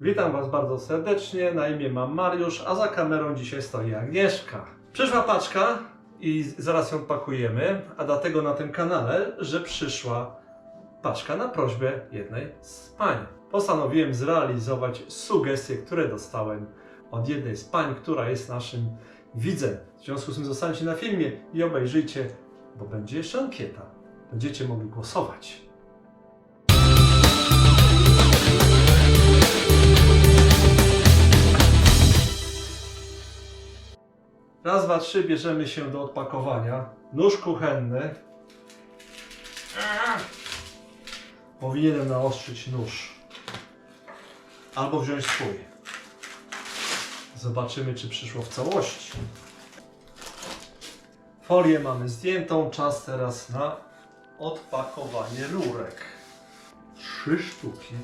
Witam Was bardzo serdecznie, na imię mam Mariusz, a za kamerą dzisiaj stoi Agnieszka. Przyszła paczka i zaraz ją pakujemy, a dlatego na tym kanale, że przyszła paczka na prośbę jednej z pań. Postanowiłem zrealizować sugestie, które dostałem od jednej z pań, która jest naszym widzem. W związku z tym zostańcie na filmie i obejrzyjcie, bo będzie jeszcze ankieta. Będziecie mogli głosować. Raz, dwa, trzy, bierzemy się do odpakowania. Nóż kuchenny. Powinienem naostrzyć nóż. Albo wziąć swój. Zobaczymy, czy przyszło w całości. Folię mamy zdjętą. Czas teraz na odpakowanie rurek. Trzy sztuki.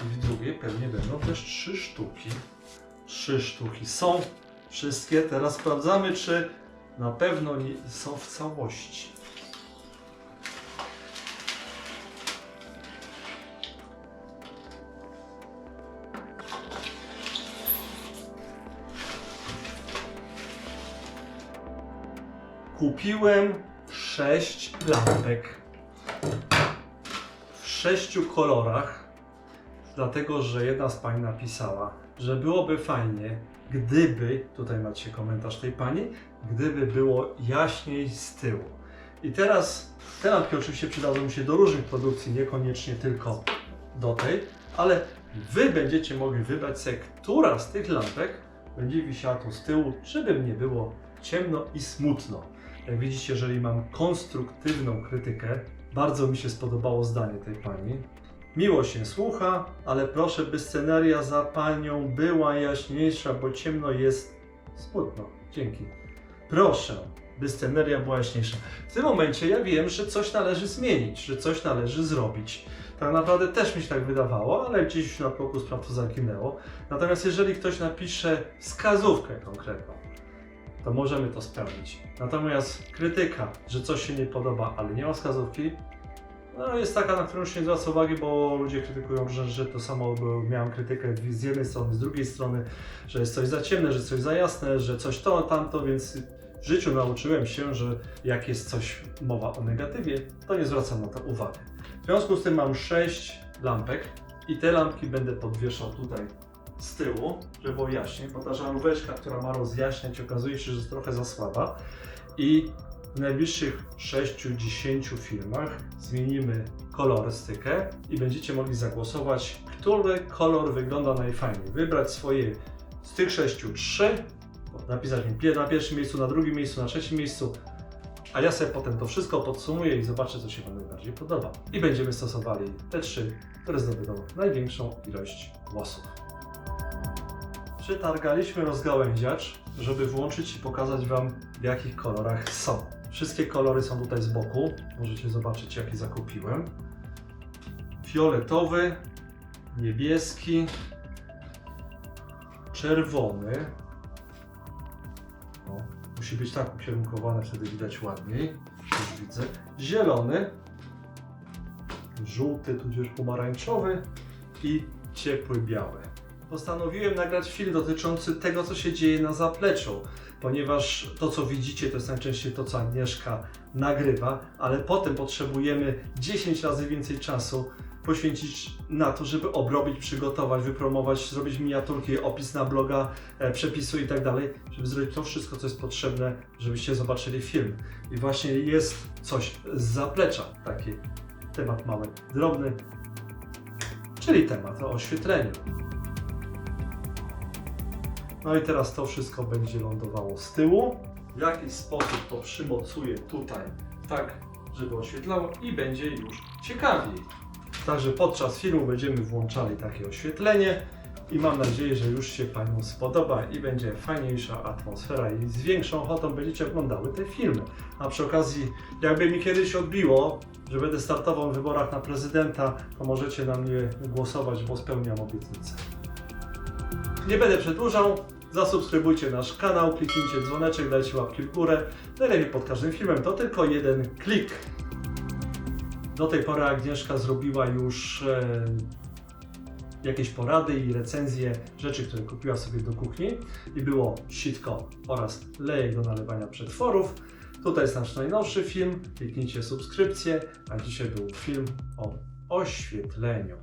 I w drugiej pewnie będą też trzy sztuki. Trzy sztuki są. Wszystkie. Teraz sprawdzamy, czy na pewno są w całości. Kupiłem sześć lampek w sześciu kolorach, dlatego że jedna z pań napisała, że byłoby fajnie, gdyby, tutaj macie komentarz tej pani, gdyby było jaśniej z tyłu. I teraz te lampki oczywiście przydadzą się do różnych produkcji, niekoniecznie tylko do tej, ale Wy będziecie mogli wybrać sobie, która z tych lampek będzie wisiała tu z tyłu, żeby nie było ciemno i smutno. Jak widzicie, jeżeli mam konstruktywną krytykę, bardzo mi się spodobało zdanie tej pani. Miło się słucha, ale proszę, by sceneria za panią była jaśniejsza, bo ciemno jest smutno. Dzięki. Proszę, by sceneria była jaśniejsza. W tym momencie ja wiem, że coś należy zmienić, że coś należy zrobić. Tak naprawdę też mi się tak wydawało, ale gdzieś na progu spraw to zaginęło. Natomiast jeżeli ktoś napisze wskazówkę konkretną, to możemy to spełnić. Natomiast krytyka, że coś się nie podoba, ale nie ma wskazówki, no jest taka, na którą się nie zwraca uwagi, bo ludzie krytykują, że, że to samo bo miałem krytykę z jednej strony, z drugiej strony, że jest coś za ciemne, że coś za jasne, że coś to, tamto, więc w życiu nauczyłem się, że jak jest coś mowa o negatywie, to nie zwracam na to uwagi. W związku z tym mam 6 lampek i te lampki będę podwieszał tutaj z tyłu, żeby jaśniej, bo ta żaróweczka, która ma rozjaśniać, okazuje się, że jest trochę za słaba i w najbliższych 6-10 filmach zmienimy kolorystykę i będziecie mogli zagłosować, który kolor wygląda najfajniej. Wybrać swoje z tych 6 trzy, napisać mi na pierwszym miejscu, na drugim miejscu, na trzecim miejscu, a ja sobie potem to wszystko podsumuję i zobaczę, co się Wam najbardziej podoba. I będziemy stosowali te trzy, które zdobędą największą ilość głosów. Przetargaliśmy rozgałęziacz, żeby włączyć i pokazać Wam w jakich kolorach są. Wszystkie kolory są tutaj z boku. Możecie zobaczyć jaki zakupiłem. Fioletowy, niebieski, czerwony. O, musi być tak ukierunkowane, wtedy widać ładniej. Już widzę. Zielony, żółty, tudzież pomarańczowy i ciepły biały. Postanowiłem nagrać film dotyczący tego, co się dzieje na zapleczu, ponieważ to, co widzicie, to jest najczęściej to, co Agnieszka nagrywa, ale potem potrzebujemy 10 razy więcej czasu poświęcić na to, żeby obrobić, przygotować, wypromować, zrobić miniaturki, opis na bloga, e, przepisu i tak dalej, żeby zrobić to wszystko, co jest potrzebne, żebyście zobaczyli film. I właśnie jest coś z zaplecza, taki temat mały, drobny, czyli temat o oświetleniu. No i teraz to wszystko będzie lądowało z tyłu. W jakiś sposób to przymocuję tutaj, tak, żeby oświetlało i będzie już ciekawiej. Także podczas filmu będziemy włączali takie oświetlenie i mam nadzieję, że już się Paniom spodoba i będzie fajniejsza atmosfera i z większą ochotą będziecie oglądały te filmy. A przy okazji, jakby mi kiedyś odbiło, że będę startował w wyborach na prezydenta, to możecie na mnie głosować, bo spełniam obietnicę. Nie będę przedłużał. Zasubskrybujcie nasz kanał, kliknijcie dzwoneczek, dajcie łapki w górę. Najlepiej pod każdym filmem to tylko jeden klik. Do tej pory Agnieszka zrobiła już e, jakieś porady i recenzje rzeczy, które kupiła sobie do kuchni i było sitko oraz lejek do nalewania przetworów. Tutaj jest nasz najnowszy film, kliknijcie subskrypcję, a dzisiaj był film o oświetleniu.